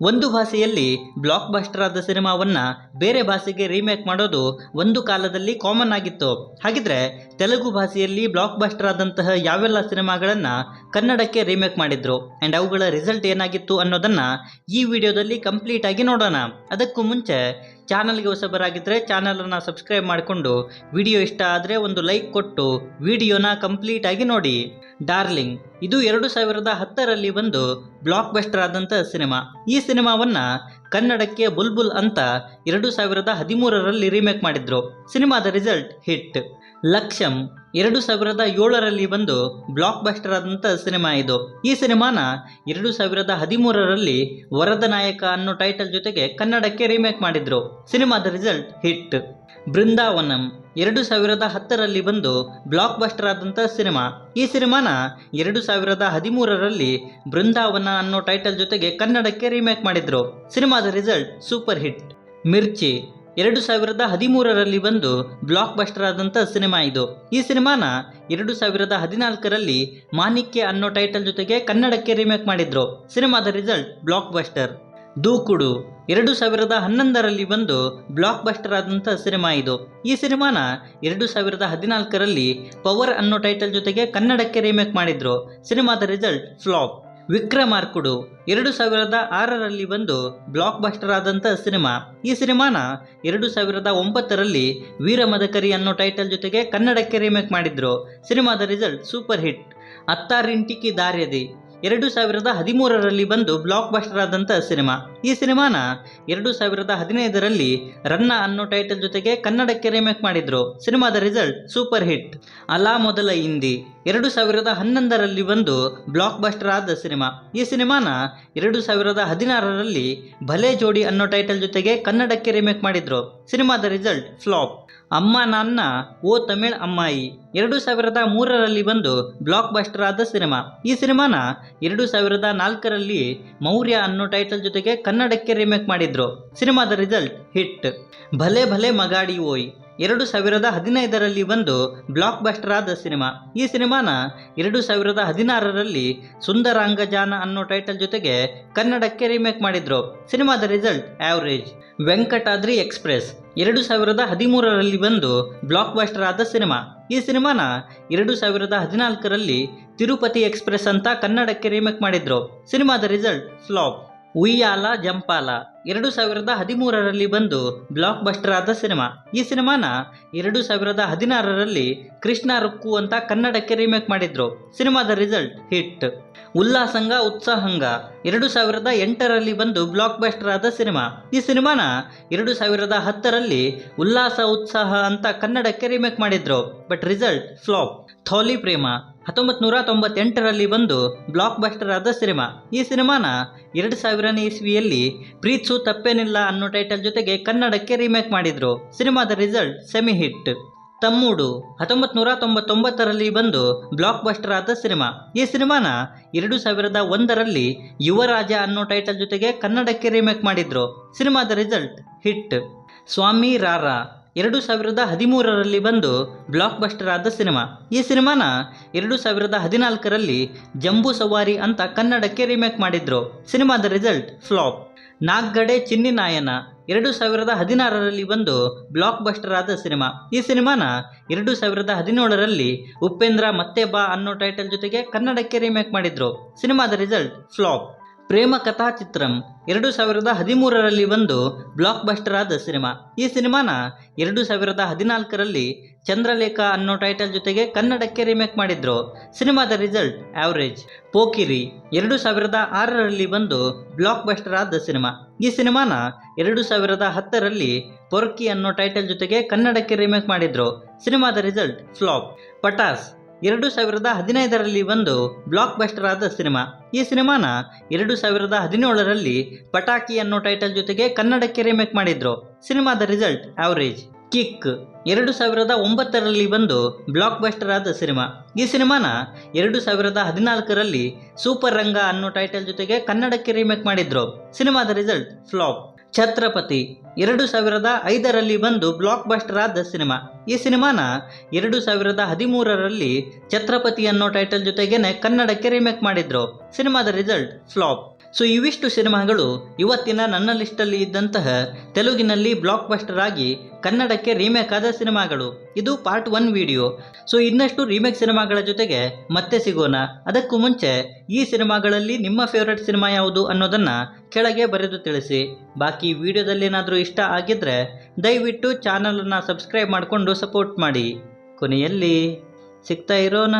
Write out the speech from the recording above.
ಒಂದು ಭಾಷೆಯಲ್ಲಿ block buster ಆದ ಸಿನಿಮಾವನ್ನ ಬೇರೆ ಭಾಷೆಗೆ ರೀಮೇಕ್ ಮಾಡೋದು ಒಂದು ಕಾಲದಲ್ಲಿ ಕಾಮನ್ ಆಗಿತ್ತು. ಹಾಗಿದ್ರೆ ತೆಲುಗು ಭಾಷೆಯಲ್ಲಿ ಬ್ಲಾಕ್ ಬಸ್ಟರ್ ಆದಂತಹ ಯಾವೆಲ್ಲ ಸಿನಿಮಾಗಳನ್ನ ಕನ್ನಡಕ್ಕೆ ರೀಮೇಕ್ ಮಾಡಿದ್ರು? ಅಂಡ್ ಅವುಗಳ ರಿಸಲ್ಟ್ ಏನಾಗಿತ್ತು ಅನ್ನೋದನ್ನ ಈ ವಿಡಿಯೋದಲ್ಲಿ ಕಂಪ್ಲೀಟ್ ಆಗಿ ನೋಡೋಣ. ಅದಕ್ಕೂ ಮುಂಚೆ ಚಾನಲ್ಗೆ ಹೊಸಬರಾಗಿದ್ದರೆ ಚಾನಲನ್ನು ಸಬ್ಸ್ಕ್ರೈಬ್ ಮಾಡಿಕೊಂಡು ವಿಡಿಯೋ ಇಷ್ಟ ಆದರೆ ಒಂದು ಲೈಕ್ ಕೊಟ್ಟು ವಿಡಿಯೋನ ಕಂಪ್ಲೀಟಾಗಿ ನೋಡಿ. ಡಾರ್ಲಿಂಗ್, ಇದು ಎರಡು ಸಾವಿರದ ಹತ್ತರಲ್ಲಿ ಒಂದು ಬ್ಲಾಕ್ ಬಸ್ಟರ್ ಆದಂಥ ಸಿನಿಮಾ. ಈ ಸಿನಿಮಾವನ್ನ ಕನ್ನಡಕ್ಕೆ ಬುಲ್ಬುಲ್ ಅಂತ ಎರಡು ಸಾವಿರದ ಹದಿಮೂರರಲ್ಲಿ ರೀಮೇಕ್ ಮಾಡಿದ್ರು. ಸಿನಿಮಾದ ರಿಸಲ್ಟ್ ಹಿಟ್. ಲಕ್ಷಂ ಎರಡು ಸಾವಿರದ ಏಳರಲ್ಲಿ ಬಂದು ಬ್ಲಾಕ್ ಬಸ್ಟರ್ ಆದಂಥ ಸಿನಿಮಾ ಇದು. ಈ ಸಿನಿಮಾನ ಎರಡು ಸಾವಿರದ ಹದಿಮೂರರಲ್ಲಿ ವರದ ನಾಯಕ ಅನ್ನೋ ಟೈಟಲ್ ಜೊತೆಗೆ ಕನ್ನಡಕ್ಕೆ ರೀಮೇಕ್ ಮಾಡಿದ್ರು. ಸಿನಿಮಾದ ರಿಸಲ್ಟ್ ಹಿಟ್ ಬೃಂದಾವನಂ ಎರಡು ಸಾವಿರದ ಹತ್ತರಲ್ಲಿ ಬಂದು ಬ್ಲಾಕ್ ಬಸ್ಟರ್ ಆದಂಥ ಸಿನಿಮಾ. ಈ ಸಿನಿಮಾನ ಎರಡು ಸಾವಿರದ ಹದಿಮೂರರಲ್ಲಿ ಬೃಂದಾವನ ಅನ್ನೋ ಟೈಟಲ್ ಜೊತೆಗೆ ಕನ್ನಡಕ್ಕೆ ರೀಮೇಕ್ ಮಾಡಿದ್ರು. ಸಿನಿಮಾದ ರಿಸಲ್ಟ್ ಸೂಪರ್ ಹಿಟ್ ಮಿರ್ಚಿ ಎರಡು ಸಾವಿರದ ಹದಿಮೂರರಲ್ಲಿ ಬಂದು ಬ್ಲಾಕ್ ಬಸ್ಟರ್ ಆದಂಥ ಸಿನಿಮಾ ಇದು. ಈ ಸಿನಿಮಾನ ಎರಡು ಸಾವಿರದ ಹದಿನಾಲ್ಕರಲ್ಲಿ ಮಾಣಿಕ್ಯ ಅನ್ನೋ ಟೈಟಲ್ ಜೊತೆಗೆ ಕನ್ನಡಕ್ಕೆ ರೀಮೇಕ್ ಮಾಡಿದ್ರು. ಸಿನಿಮಾದ ರಿಸಲ್ಟ್ ಬ್ಲಾಕ್ ಬಸ್ಟರ್ ದೂಕುಡು. ಎರಡು ಸಾವಿರದ ಹನ್ನೊಂದರಲ್ಲಿ ಬಂದು ಬ್ಲಾಕ್ ಬಸ್ಟರ್ ಆದಂಥ ಸಿನಿಮಾ ಇದು. ಈ ಸಿನಿಮಾನ ಎರಡು ಸಾವಿರದ ಹದಿನಾಲ್ಕರಲ್ಲಿ ಪವರ್ ಅನ್ನೋ ಟೈಟಲ್ ಜೊತೆಗೆ ಕನ್ನಡಕ್ಕೆ ರೀಮೇಕ್ ಮಾಡಿದ್ರು. ಸಿನಿಮಾದ ರಿಸಲ್ಟ್ ಫ್ಲಾಪ್ ವಿಕ್ರಮಾರ್ಕುಡು ಎರಡು ಸಾವಿರದ ಆರರಲ್ಲಿ ಬಂದು ಬ್ಲಾಕ್ ಬಸ್ಟರ್ ಆದಂಥ ಸಿನಿಮಾ. ಈ ಸಿನಿಮಾನ ಎರಡು ಸಾವಿರದ ಒಂಬತ್ತರಲ್ಲಿ ವೀರಮದಕರಿ ಅನ್ನೋ ಟೈಟಲ್ ಜೊತೆಗೆ ಕನ್ನಡಕ್ಕೆ ರೀಮೇಕ್ ಮಾಡಿದ್ರು. ಸಿನಿಮಾದ result super hit. Attarintiki Daredi ಎರಡು ಸಾವಿರದ ಹದಿಮೂರರಲ್ಲಿ ಬಂದು ಬ್ಲಾಕ್ ಬಸ್ಟರ್ ಆದಂಥ ಸಿನಿಮಾ. ಈ ಸಿನಿಮಾನ ಎರಡು ಸಾವಿರದ ಹದಿನೈದರಲ್ಲಿ ರನ್ನ ಅನ್ನೋ ಟೈಟಲ್ ಜೊತೆಗೆ ಕನ್ನಡಕ್ಕೆ ರಿಮೇಕ್ ಮಾಡಿದ್ರು. ಸಿನಿಮಾದ ರಿಸಲ್ಟ್ ಸೂಪರ್ ಹಿಟ್ ಅಲಾ ಮೊದಲ ಹಿಂದಿ. ಎರಡು ಸಾವಿರದ ಹನ್ನೊಂದರಲ್ಲಿ ಬಂದು ಬ್ಲಾಕ್ ಬಸ್ಟರ್ ಆದ ಸಿನಿಮಾ. ಈ ಸಿನಿಮಾನ ಎರಡು ಸಾವಿರದ ಹದಿನಾರರಲ್ಲಿ ಭಲೆ ಜೋಡಿ ಅನ್ನೋ ಟೈಟಲ್ ಜೊತೆಗೆ ಕನ್ನಡಕ್ಕೆ ರಿಮೇಕ್ ಮಾಡಿದ್ರು. ಸಿನಿಮಾದ ರಿಸಲ್ಟ್ ಫ್ಲಾಪ್ ಅಮ್ಮ ನಾನ್ನ, ಓ ತಮಿಳ್ ಅಮ್ಮಾಯಿ. ಎರಡು ಸಾವಿರದ ಮೂರರಲ್ಲಿ ಬಂದು ಬ್ಲಾಕ್ ಬಸ್ಟರ್ ಆದ ಸಿನಿಮಾ. ಈ ಸಿನಿಮಾನ ಎರಡು ಸಾವಿರದ ನಾಲ್ಕರಲ್ಲಿ ಮೌರ್ಯ ಅನ್ನೋ ಟೈಟಲ್ ಜೊತೆಗೆ ಕನ್ನಡಕ್ಕೆ ರೀಮೇಕ್ ಮಾಡಿದ್ರು. ಸಿನಿಮಾದ ರಿಸಲ್ಟ್ ಹಿಟ್ ಭಲೆ ಭಲೆ ಮಗಾಡಿ ಓಯ್. ಎರಡು ಸಾವಿರದ ಹದಿನೈದರಲ್ಲಿ ಬಂದು ಬ್ಲಾಕ್ ಬಸ್ಟರ್ ಆದ ಸಿನಿಮಾ. ಈ ಸಿನಿಮಾನ ಎರಡು ಸಾವಿರದ ಹದಿನಾರರಲ್ಲಿ ಸುಂದರಾಂಗಜಾನ ಅನ್ನೋ ಟೈಟಲ್ ಜೊತೆಗೆ ಕನ್ನಡಕ್ಕೆ ರೀಮೇಕ್ ಮಾಡಿದ್ರು. ಸಿನಿಮಾದ ರಿಸಲ್ಟ್ ಆವರೇಜ್ ವೆಂಕಟಾದ್ರಿ ಎಕ್ಸ್ಪ್ರೆಸ್ ಎರಡು ಸಾವಿರದ ಹದಿಮೂರರಲ್ಲಿ ಬಂದು ಬ್ಲಾಕ್ ಬಸ್ಟರ್ ಆದ ಸಿನಿಮಾ. ಈ ಸಿನಿಮಾನ ಎರಡು ಸಾವಿರದ ಹದಿನಾಲ್ಕರಲ್ಲಿ ತಿರುಪತಿ ಎಕ್ಸ್ಪ್ರೆಸ್ ಅಂತ ಕನ್ನಡಕ್ಕೆ ರೀಮೇಕ್ ಮಾಡಿದ್ರು. ಸಿನಿಮಾದ ರಿಸಲ್ಟ್ ಫ್ಲಾಪ್ ಉಯ್ಯಾಲ ಜಂಪಾಲ ಎರಡು ಸಾವಿರದ ಹದಿಮೂರರಲ್ಲಿ ಬಂದು ಬ್ಲಾಕ್ ಬಸ್ಟರ್ ಆದ ಸಿನಿಮಾ. ಈ ಸಿನಿಮಾನ ಎರಡು ಸಾವಿರದ ಹದಿನಾರರಲ್ಲಿ ಕೃಷ್ಣ ರುಕ್ಕು ಅಂತ ಕನ್ನಡಕ್ಕೆ ರೀಮೇಕ್ ಮಾಡಿದ್ರು. ಸಿನಿಮಾದ ರಿಸಲ್ಟ್ ಹಿಟ್. ಉಲ್ಲಾಸಂಗ, ಉತ್ಸಾಹಂಗ ಎರಡು ಸಾವಿರದ ಎಂಟರಲ್ಲಿ ಬಂದು ಬ್ಲಾಕ್ ಬಸ್ಟರ್ ಆದ ಸಿನಿಮಾ. ಈ ಸಿನಿಮಾನ ಎರಡು ಸಾವಿರದ ಹತ್ತರಲ್ಲಿ ಉಲ್ಲಾಸ, ಉತ್ಸಾಹ ಅಂತ ಕನ್ನಡಕ್ಕೆ ರೀಮೇಕ್ ಮಾಡಿದ್ರು. But result flop. Tholi Prema ಹತ್ತೊಂಬತ್ತು ನೂರ ತೊಂಬತ್ತೆಂಟರಲ್ಲಿ ಬಂದು ಬ್ಲಾಕ್ ಬಸ್ಟರ್ ಆದ ಸಿನಿಮಾ. ಈ ಸಿನಿಮಾನ ಎರಡು ಸಾವಿರನೇ ಇಸ್ವಿಯಲ್ಲಿ ಪ್ರೀತ್ಸು ತಪ್ಪೇನಿಲ್ಲ ಅನ್ನೋ ಟೈಟಲ್ ಜೊತೆಗೆ ಕನ್ನಡಕ್ಕೆ ರೀಮೇಕ್ ಮಾಡಿದ್ರು. ಸಿನಿಮಾದ ರಿಸಲ್ಟ್ ಸೆಮಿ ಹಿಟ್ ತಮ್ಮೂಡು ಹತ್ತೊಂಬತ್ತು ನೂರ ತೊಂಬತ್ತೊಂಬತ್ತರಲ್ಲಿ ಬಂದು ಬ್ಲಾಕ್ ಬಸ್ಟರ್ ಆದ ಸಿನಿಮಾ. ಈ ಸಿನಿಮಾನ ಎರಡು ಸಾವಿರದ ಒಂದರಲ್ಲಿ ಯುವರಾಜ ಅನ್ನೋ ಟೈಟಲ್ ಜೊತೆಗೆ ಕನ್ನಡಕ್ಕೆ ರೀಮೇಕ್ ಮಾಡಿದ್ರು. ಸಿನಿಮಾದ ರಿಸಲ್ಟ್ ಹಿಟ್ ಸ್ವಾಮಿ ರಾರಾ. ಎರಡು ಸಾವಿರದ ಹದಿಮೂರರಲ್ಲಿ ಬಂದು ಬ್ಲಾಕ್ ಬಸ್ಟರ್ ಆದ ಸಿನಿಮಾ. ಈ ಸಿನಿಮಾನ ಎರಡು ಸಾವಿರದ ಹದಿನಾಲ್ಕರಲ್ಲಿ ಜಂಬೂ ಸವಾರಿ ಅಂತ ಕನ್ನಡಕ್ಕೆ ರೀಮೇಕ್ ಮಾಡಿದ್ರು. ಸಿನಿಮಾದ ರಿಸಲ್ಟ್ ಫ್ಲಾಪ್ ನಾಗ್ಗಡೆ ಚಿನ್ನಿ ನಾಯನ ಎರಡು ಸಾವಿರದ ಹದಿನಾರರಲ್ಲಿ ಬಂದು ಬ್ಲಾಕ್ ಬಸ್ಟರ್ ಆದ ಸಿನಿಮಾ. ಈ ಸಿನಿಮಾನ ಎರಡು ಸಾವಿರದ ಹದಿನೇಳರಲ್ಲಿ ಉಪೇಂದ್ರ ಮತ್ತೆ ಬಾ ಅನ್ನೋ ಟೈಟಲ್ ಜೊತೆಗೆ ಕನ್ನಡಕ್ಕೆ ರೀಮೇಕ್ ಮಾಡಿದ್ರು. ಸಿನಿಮಾದ ರಿಸಲ್ಟ್ ಫ್ಲಾಪ್ ಪ್ರೇಮ ಕಥಾ ಚಿತ್ರಂ ಎರಡು ಸಾವಿರದ ಹದಿಮೂರರಲ್ಲಿ ಬಂದು ಬ್ಲಾಕ್ ಬಸ್ಟರ್ ಆದ ಸಿನಿಮಾ. ಈ ಸಿನಿಮಾನ ಎರಡು ಸಾವಿರದ ಹದಿನಾಲ್ಕರಲ್ಲಿ ಚಂದ್ರಲೇಖ ಅನ್ನೋ ಟೈಟಲ್ ಜೊತೆಗೆ ಕನ್ನಡಕ್ಕೆ ರಿಮೇಕ್ ಮಾಡಿದ್ರು. ಸಿನಿಮಾದ ರಿಸಲ್ಟ್ ಆವರೇಜ್ ಪೋಕಿರಿ ಎರಡು ಸಾವಿರದ ಆರರಲ್ಲಿ ಬಂದು ಬ್ಲಾಕ್ ಬಸ್ಟರ್ ಆದ ಸಿನಿಮಾ. ಈ ಸಿನಿಮಾನ ಎರಡು ಸಾವಿರದ ಹತ್ತರಲ್ಲಿ ಪೊರ್ಕಿ ಅನ್ನೋ ಟೈಟಲ್ ಜೊತೆಗೆ ಕನ್ನಡಕ್ಕೆ ರಿಮೇಕ್ ಮಾಡಿದ್ರು. ಸಿನಿಮಾದ ರಿಸಲ್ಟ್ ಫ್ಲಾಪ್ ಪಟಾಸ್ ಎರಡು ಸಾವಿರದ ಹದಿನೈದರಲ್ಲಿ ಬಂದು ಬ್ಲಾಕ್ ಬಸ್ಟರ್ ಆದ ಸಿನಿಮಾ. ಈ ಸಿನಿಮಾನ ಎರಡು ಸಾವಿರದ ಹದಿನೇಳರಲ್ಲಿ ಪಟಾಕಿ ಅನ್ನೋ ಟೈಟಲ್ ಜೊತೆಗೆ ಕನ್ನಡಕ್ಕೆ ರೀಮೇಕ್ ಮಾಡಿದ್ರು. ಸಿನಿಮಾದ ರಿಸಲ್ಟ್ ಆವರೇಜ್ ಕಿಕ್ ಎರಡು ಸಾವಿರದ ಒಂಬತ್ತರಲ್ಲಿ ಬಂದು ಬ್ಲಾಕ್ ಬಸ್ಟರ್ ಆದ ಸಿನಿಮಾ. ಈ ಸಿನಿಮಾನ ಎರಡು ಸಾವಿರದ ಹದಿನಾಲ್ಕರಲ್ಲಿ ಸೂಪರ್ ರಂಗ ಅನ್ನೋ ಟೈಟಲ್ ಜೊತೆಗೆ ಕನ್ನಡಕ್ಕೆ ರೀಮೇಕ್ ಮಾಡಿದ್ರು. ಸಿನಿಮಾದ ರಿಸಲ್ಟ್ ಫ್ಲಾಪ್ ಛತ್ರಪತಿ. ಎರಡು ಸಾವಿರದ ಐದರಲ್ಲಿ ಬಂದು ಬ್ಲಾಕ್ ಬಸ್ಟರ್ ಆದ ಸಿನಿಮಾ. ಈ ಸಿನಿಮಾನ ಎರಡು ಸಾವಿರದ ಹದಿಮೂರರಲ್ಲಿ ಛತ್ರಪತಿ ಅನ್ನೋ ಟೈಟಲ್ ಜೊತೆಗೇನೆ ಕನ್ನಡಕ್ಕೆ ರೀಮೇಕ್ ಮಾಡಿದ್ರು. ಸಿನಿಮಾದ ರಿಸಲ್ಟ್ ಫ್ಲಾಪ್ ಸೊ ಇವಿಷ್ಟು ಸಿನಿಮಾಗಳು ಇವತ್ತಿನ ನನ್ನ ಲಿಸ್ಟಲ್ಲಿ ಇದ್ದಂತಹ ತೆಲುಗಿನಲ್ಲಿ ಬ್ಲಾಕ್ ಬಸ್ಟರ್ ಆಗಿ ಕನ್ನಡಕ್ಕೆ ರೀಮೇಕ್ ಆದ ಸಿನಿಮಾಗಳು ಇದು ಪಾರ್ಟ್ ಒನ್ ವಿಡಿಯೋ ಸೊ ಇನ್ನಷ್ಟು ರೀಮೇಕ್ ಸಿನಿಮಾಗಳ ಜೊತೆಗೆ ಮತ್ತೆ ಸಿಗೋಣ. ಅದಕ್ಕೂ ಮುಂಚೆ ಈ ಸಿನಿಮಾಗಳಲ್ಲಿ ನಿಮ್ಮ ಫೇವ್ರೆಟ್ ಸಿನಿಮಾ ಯಾವುದು ಅನ್ನೋದನ್ನು ಕೆಳಗೆ ಬರೆದು ತಿಳಿಸಿ. ಬಾಕಿ ವಿಡಿಯೋದಲ್ಲಿ ಏನಾದರೂ ಇಷ್ಟ ಆಗಿದ್ದರೆ ದಯವಿಟ್ಟು ಚಾನಲನ್ನು ಸಬ್ಸ್ಕ್ರೈಬ್ ಮಾಡಿಕೊಂಡು ಸಪೋರ್ಟ್ ಮಾಡಿ. ಕೊನೆಯಲ್ಲಿ ಸಿಗ್ತಾ ಇರೋಣ.